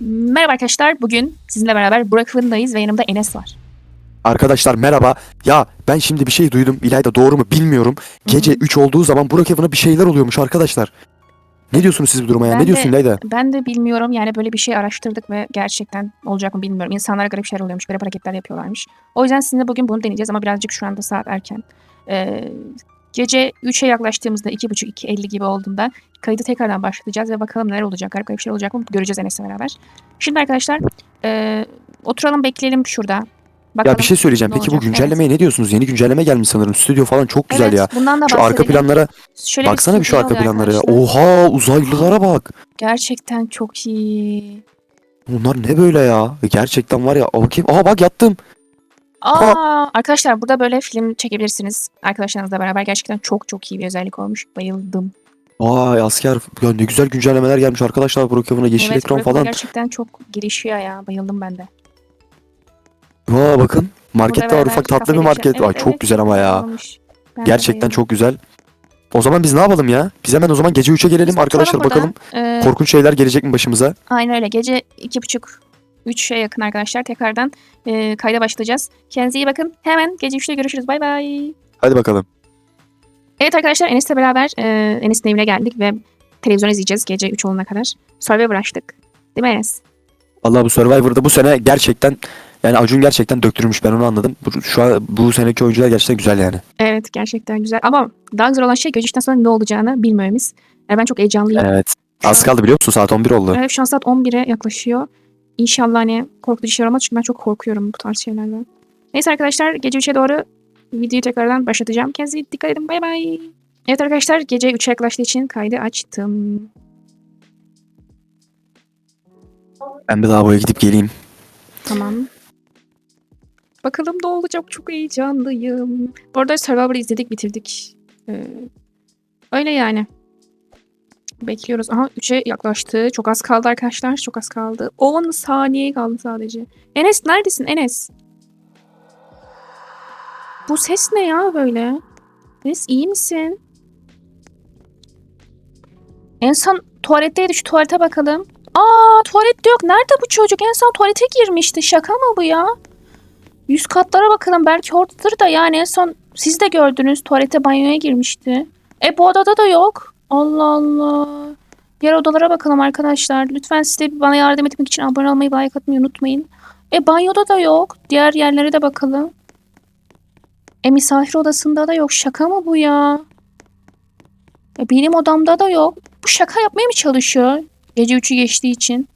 Merhaba arkadaşlar. Bugün sizinle beraber Burak Fırındayız ve yanımda Enes var. Arkadaşlar merhaba. Ya ben şimdi bir şey duydum. İlayda doğru mu bilmiyorum. Gece 3 olduğu zaman Burak Evan'a bir şeyler oluyormuş arkadaşlar. Ne diyorsunuz siz bu duruma ya? Ben ne diyorsun de- İlayda? Ben de bilmiyorum yani böyle bir şey araştırdık ve gerçekten olacak mı bilmiyorum. İnsanlara garip şeyler oluyormuş, garip hareketler yapıyorlarmış. O yüzden sizinle bugün bunu deneyeceğiz ama birazcık şu anda saat erken. Ee, gece 3'e yaklaştığımızda 2.30-2.50 gibi olduğunda kaydı tekrardan başlatacağız ve bakalım neler olacak, garip garip şeyler olacak mı göreceğiz Enes'le beraber. Şimdi arkadaşlar e, oturalım bekleyelim şurada. Bakalım Ya bir şey söyleyeceğim. Peki bu olacak? güncellemeye ne diyorsunuz? Yeni güncelleme gelmiş sanırım. Stüdyo falan çok güzel Evet, ya. bundan da Şu arka planlara Şöyle baksana bir şu stüdyo arka planlara ya. Oha uzaylılara bak. Gerçekten çok iyi. Bunlar ne böyle ya? Gerçekten var ya. Aa, bakayım. Aha bak yattım. Aa, arkadaşlar burada böyle film çekebilirsiniz. Arkadaşlarınızla beraber gerçekten çok çok iyi bir özellik olmuş. Bayıldım. Vay asker. Ya ne güzel güncellemeler gelmiş arkadaşlar Evan'a. Yeşil evet, ekran falan. gerçekten çok gelişiyor ya. Bayıldım ben de. Aa bakın. Markette var ufak tatlı bir market. geçelim. Ay Evet, çok evet, güzel ama ya. Gerçekten çok güzel. O zaman biz ne yapalım ya? Biz hemen o zaman gece 3'e gelelim Biz arkadaşlar bakalım. Ee, Korkunç şeyler gelecek mi başımıza? aynen öyle. Gece iki buçuk, üçe yakın arkadaşlar. Tekrardan e, kayda başlayacağız. Kendinize iyi bakın. Hemen gece üçte görüşürüz. Bay bay. Hadi bakalım. Evet arkadaşlar Enes'le beraber e, Enes'in evine geldik ve televizyon izleyeceğiz gece 3 olana kadar. Survivor açtık. Değil mi Enes? Allah bu Survivor'da bu sene gerçekten yani Acun gerçekten döktürmüş ben onu anladım. Bu, şu an bu seneki oyuncular gerçekten güzel yani. Evet gerçekten güzel ama daha güzel olan şey göçüşten sonra ne olacağını bilmememiz. Yani ben çok heyecanlıyım. Evet. Az kaldı biliyor musun? Saat 11 oldu. Evet şu an saat 11'e yaklaşıyor. İnşallah hani korkutucu şeyler olmaz çünkü ben çok korkuyorum bu tarz şeylerden. Neyse arkadaşlar gece 3'e doğru videoyu tekrardan başlatacağım. Kendinize dikkat edin. Bay bay. Evet arkadaşlar gece 3'e yaklaştığı için kaydı açtım. Ben bir lavaboya gidip geleyim. Tamam. Bakalım ne olacak çok heyecanlıyım. Bu arada Survivor'ı izledik bitirdik. Ee, öyle yani. Bekliyoruz. Aha 3'e yaklaştı. Çok az kaldı arkadaşlar. Çok az kaldı. 10 saniye kaldı sadece. Enes neredesin Enes? Bu ses ne ya böyle? Enes iyi misin? En son tuvaletteydi. Şu tuvalete bakalım. Aa tuvalette yok. Nerede bu çocuk? En son tuvalete girmişti. Şaka mı bu ya? Yüz katlara bakalım. Belki oradadır da yani en son siz de gördünüz. Tuvalete banyoya girmişti. E bu odada da yok. Allah Allah. Diğer odalara bakalım arkadaşlar. Lütfen siz de bana yardım etmek için abone olmayı, like atmayı unutmayın. E banyoda da yok. Diğer yerlere de bakalım. E misafir odasında da yok. Şaka mı bu ya? E benim odamda da yok. Bu şaka yapmaya mı çalışıyor? Gece 3'ü geçtiği için.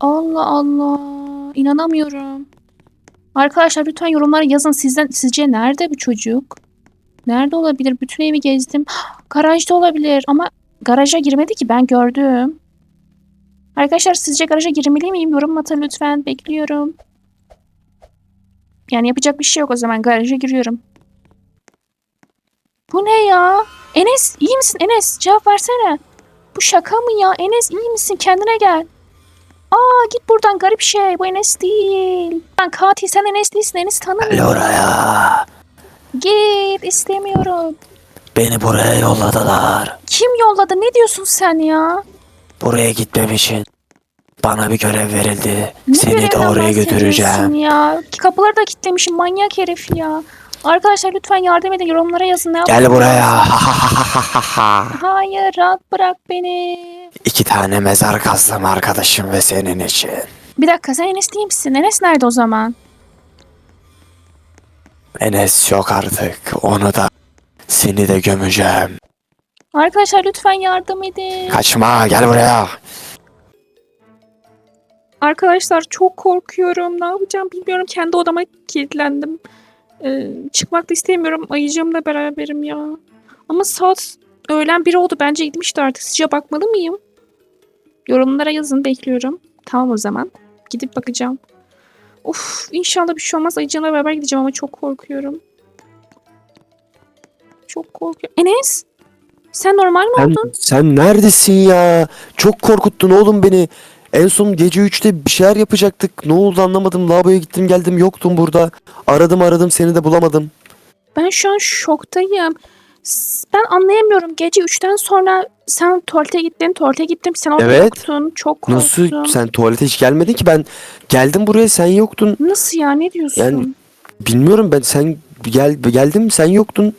Allah Allah. İnanamıyorum. Arkadaşlar lütfen yorumlara yazın. Sizden sizce nerede bu çocuk? Nerede olabilir? Bütün evi gezdim. Garajda olabilir ama garaja girmedi ki ben gördüm. Arkadaşlar sizce garaja girmeli miyim? Yorum atın lütfen. Bekliyorum. Yani yapacak bir şey yok o zaman. Garaja giriyorum. Bu ne ya? Enes iyi misin Enes? Cevap versene. Bu şaka mı ya? Enes iyi misin? Kendine gel. Aa git buradan garip şey. Bu Enes değil. Ben katil sen Enes değilsin. Enes tanımıyorum. oraya. Git istemiyorum. Beni buraya yolladılar. Kim yolladı? Ne diyorsun sen ya? Buraya gitmem için bana bir görev verildi. Ne görevden bahsediyorsun ya? Kapıları da kilitlemişim manyak herif ya. Arkadaşlar lütfen yardım edin yorumlara yazın ne Gel yapmam buraya. Hayır rahat bırak beni. İki tane mezar kazdım arkadaşım ve senin için. Bir dakika sen Enes değil misin? Enes nerede o zaman? Enes yok artık. Onu da seni de gömeceğim. Arkadaşlar lütfen yardım edin. Kaçma gel buraya. Arkadaşlar çok korkuyorum. Ne yapacağım bilmiyorum. Kendi odama kilitlendim. Ee, çıkmak da istemiyorum. Ayıcığımla beraberim ya. Ama saat öğlen bir oldu. Bence gitmişti artık. Sizce bakmalı mıyım? Yorumlara yazın. Bekliyorum. Tamam o zaman. Gidip bakacağım. Of inşallah bir şey olmaz. Ayıcığımla beraber gideceğim ama çok korkuyorum. Çok korkuyorum. Enes! Sen normal mi Sen, oldun? sen neredesin ya? Çok korkuttun oğlum beni. En son gece 3'te bir şeyler yapacaktık. Ne oldu anlamadım. Lavaboya gittim geldim yoktun burada. Aradım aradım seni de bulamadım. Ben şu an şoktayım. Ben anlayamıyorum. Gece 3'ten sonra sen tuvalete gittin, tuvalete gittim. Sen orada Evet. yoktun. Çok korktum. Nasıl sen tuvalete hiç gelmedin ki ben geldim buraya sen yoktun. Nasıl ya? Ne diyorsun? Yani Bilmiyorum ben sen gel geldim sen yoktun.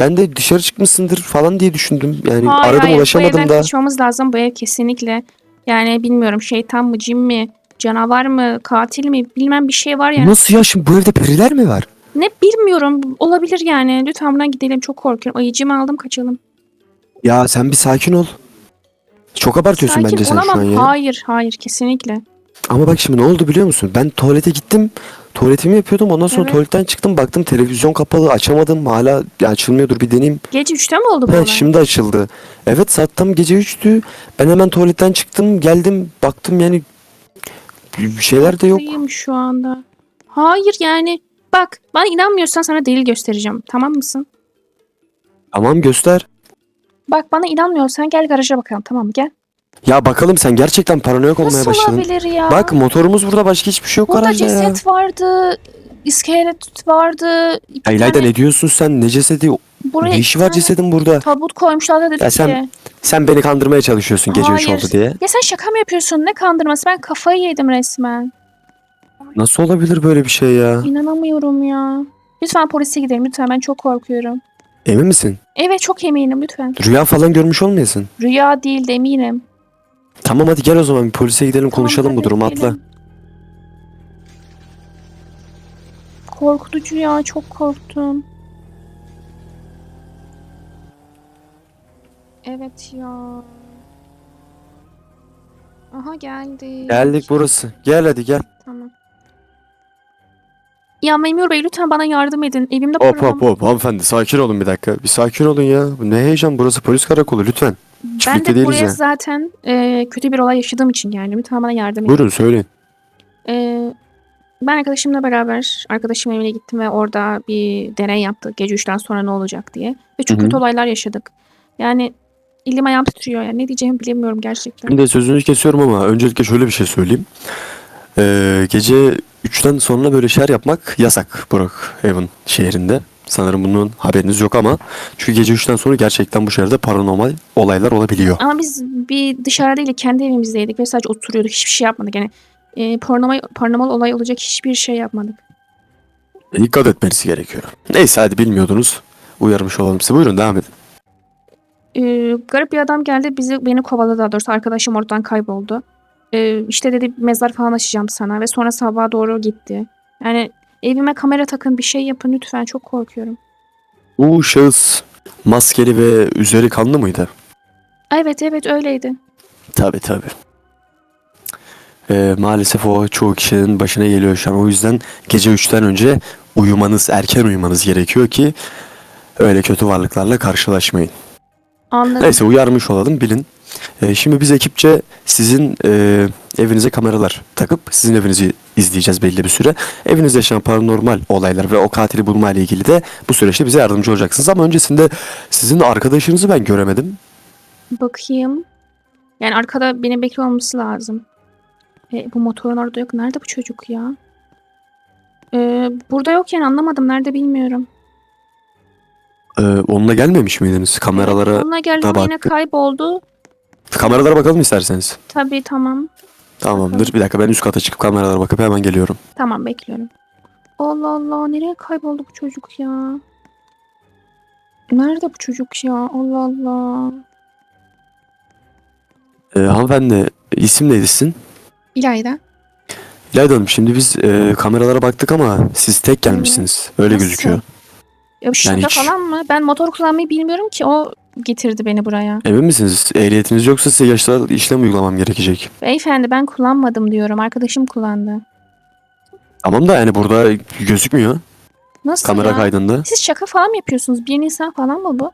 Ben de dışarı çıkmışsındır falan diye düşündüm. Yani Hayır, aradım hayır. Bu ulaşamadım evden da. kaçmamız lazım. Bu ev kesinlikle. Yani bilmiyorum şeytan mı, cin mi, canavar mı, katil mi bilmem bir şey var yani. Nasıl ya şimdi bu evde periler mi var? Ne bilmiyorum. Olabilir yani. Lütfen buradan gidelim. Çok korkuyorum. Ayıcımı aldım kaçalım. Ya sen bir sakin ol. Çok abartıyorsun Sakin bence sen şu olamam. an ya. Hayır, hayır kesinlikle. Ama bak şimdi ne oldu biliyor musun? Ben tuvalete gittim. Tuvaletimi yapıyordum. Ondan sonra Evet. tuvaletten çıktım. Baktım televizyon kapalı. Açamadım. Hala ya açılmıyordur bir deneyeyim. Gece 3'te mi oldu bu He, olay? şimdi açıldı. Evet saat tam gece 3'tü. Ben hemen tuvaletten çıktım. Geldim. Baktım yani bir şeyler de yok. Haklıyım şu anda. Hayır yani. Bak bana inanmıyorsan sana delil göstereceğim. Tamam mısın? Tamam göster. Bak bana inanmıyorsan gel garaja bakalım tamam mı? Gel. Ya bakalım sen gerçekten paranoyak olmaya Nasıl başladın. olabilir ya? Bak motorumuz burada başka hiçbir şey yok Burada garajda ya. ceset vardı. iskelet vardı. Ya İlayda tane ne diyorsun sen? Ne cesedi? buraya Ne iki işi var tane cesedin burada? Tabut koymuşlar dedi Ya sen ki. Sen beni kandırmaya çalışıyorsun gece 3 Hayır. oldu diye. Ya sen şaka mı yapıyorsun? Ne kandırması? Ben kafayı yedim resmen. Nasıl olabilir böyle bir şey ya? İnanamıyorum ya. Lütfen polise gidelim. Lütfen ben çok korkuyorum. Emin misin? Evet çok eminim lütfen. Rüya falan görmüş olmayasın. Rüya değil de eminim. Tamam hadi gel o zaman bir polise gidelim konuşalım bu hadi durumu atla. gidelim. Korkutucu ya çok korktum. Evet ya. Aha geldi. Geldik burası. Gel hadi gel. Tamam. Ya memur bey lütfen bana yardım edin. Evimde Hop param. hop hop hanımefendi sakin olun bir dakika. Bir sakin olun ya. Bu Ne heyecan burası polis karakolu lütfen. Ben de buraya ya. zaten e, kötü bir olay yaşadığım için geldim. Bana yardım edin. Buyurun söyleyin. E, ben arkadaşımla beraber arkadaşım evine gittim ve orada bir deney yaptık. Gece 3'ten sonra ne olacak diye. Ve çok Hı hı. kötü olaylar yaşadık. Yani elim ayağım titriyor. Yani ne diyeceğimi bilemiyorum gerçekten. Şimdi sözünüzü kesiyorum ama öncelikle şöyle bir şey söyleyeyim. Ee, gece 3'ten sonra böyle şeyler yapmak yasak Brookhaven şehrinde. Sanırım bunun haberiniz yok ama çünkü gece 3'ten sonra gerçekten bu şehirde paranormal olaylar olabiliyor. Ama biz bir dışarıda değil kendi evimizdeydik ve sadece oturuyorduk. Hiçbir şey yapmadık. Yani e, paranormal, paranormal olay olacak hiçbir şey yapmadık. Dikkat etmeniz gerekiyor. Neyse hadi bilmiyordunuz. Uyarmış olalım size. Buyurun devam edin. Ee, garip bir adam geldi bizi beni kovaladı daha doğrusu arkadaşım oradan kayboldu. Ee, işte dedi mezar falan açacağım sana ve sonra sabaha doğru gitti. Yani evime kamera takın bir şey yapın lütfen çok korkuyorum. Bu şahıs maskeli ve üzeri kanlı mıydı? Evet evet öyleydi. Tabi tabi. Ee, maalesef o çoğu kişinin başına geliyor şu an. O yüzden gece 3'ten önce uyumanız, erken uyumanız gerekiyor ki öyle kötü varlıklarla karşılaşmayın. Anladım. Neyse uyarmış olalım bilin. Ee, şimdi biz ekipçe sizin e, evinize kameralar takıp sizin evinizi izleyeceğiz belli bir süre. Evinizde yaşanan paranormal olaylar ve o katili bulma ile ilgili de bu süreçte bize yardımcı olacaksınız. Ama öncesinde sizin arkadaşınızı ben göremedim. Bakayım. Yani arkada beni bekliyor olması lazım. E, bu motorun orada yok. Nerede bu çocuk ya? Ee, burada yok yani anlamadım. Nerede bilmiyorum. Ee, onunla gelmemiş miydiniz? Kameralara onunla geldi da yine kayboldu. kameralara bakalım isterseniz. Tabii tamam. Tamamdır. Bir dakika ben üst kata çıkıp kameralara bakıp hemen geliyorum. Tamam bekliyorum. Allah Allah nereye kayboldu bu çocuk ya? Nerede bu çocuk ya? Allah Allah. Ee, hanımefendi isim neydi sizin? İlayda. İlayda Hanım şimdi biz e, kameralara baktık ama siz tek gelmişsiniz. Öyle Nasıl? gözüküyor. Ya bu şaka hiç- falan mı? Ben motor kullanmayı bilmiyorum ki. O getirdi beni buraya. Emin misiniz? Ehliyetiniz yoksa size yaşlı işlem uygulamam gerekecek. Beyefendi ben kullanmadım diyorum. Arkadaşım kullandı. Tamam da yani burada gözükmüyor Nasıl kamera ya? kaydında. Siz şaka falan mı yapıyorsunuz? Bir Nisan falan mı bu?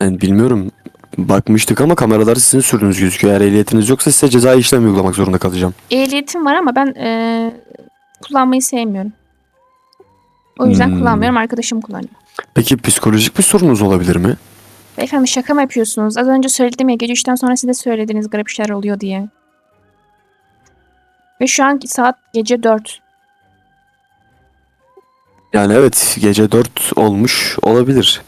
Yani bilmiyorum. Bakmıştık ama kameralar sizin sürdüğünüz gözüküyor. Eğer ehliyetiniz yoksa size cezai işlem uygulamak zorunda kalacağım. Ehliyetim var ama ben eee, kullanmayı sevmiyorum. O yüzden Hmm. kullanmıyorum. Arkadaşım kullanıyor. Peki psikolojik bir sorunuz olabilir mi? Beyefendi şaka mı yapıyorsunuz? Az önce söyledim ya gece 3'ten sonra siz de söylediniz garip şeyler oluyor diye. Ve şu an saat gece 4. Yani evet gece 4 olmuş olabilir.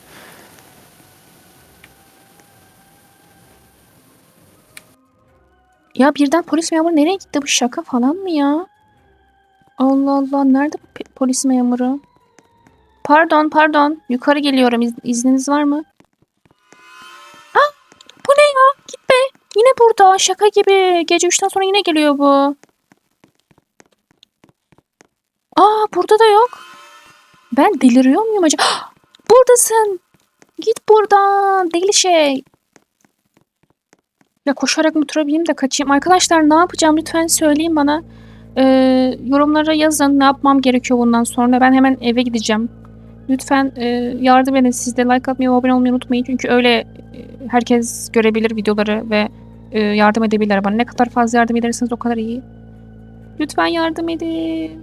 Ya birden polis memuru nereye gitti bu şaka falan mı ya? Allah Allah nerede bu polis memuru? Pardon pardon. Yukarı geliyorum. İz- izniniz var mı? Ah! Bu ne ya? Git be. Yine burada. Şaka gibi. Gece 3'ten sonra yine geliyor bu. Aa burada da yok. Ben deliriyor muyum acaba? Buradasın. Git buradan. Deli şey. Ya koşarak mı tura bineyim de kaçayım. Arkadaşlar ne yapacağım lütfen söyleyin bana. Ee, yorumlara yazın ne yapmam gerekiyor bundan sonra. Ben hemen eve gideceğim. Lütfen e, yardım edin. Siz de like atmayı abone olmayı unutmayın. Çünkü öyle e, herkes görebilir videoları ve e, yardım edebilirler bana. Ne kadar fazla yardım ederseniz o kadar iyi. Lütfen yardım edin.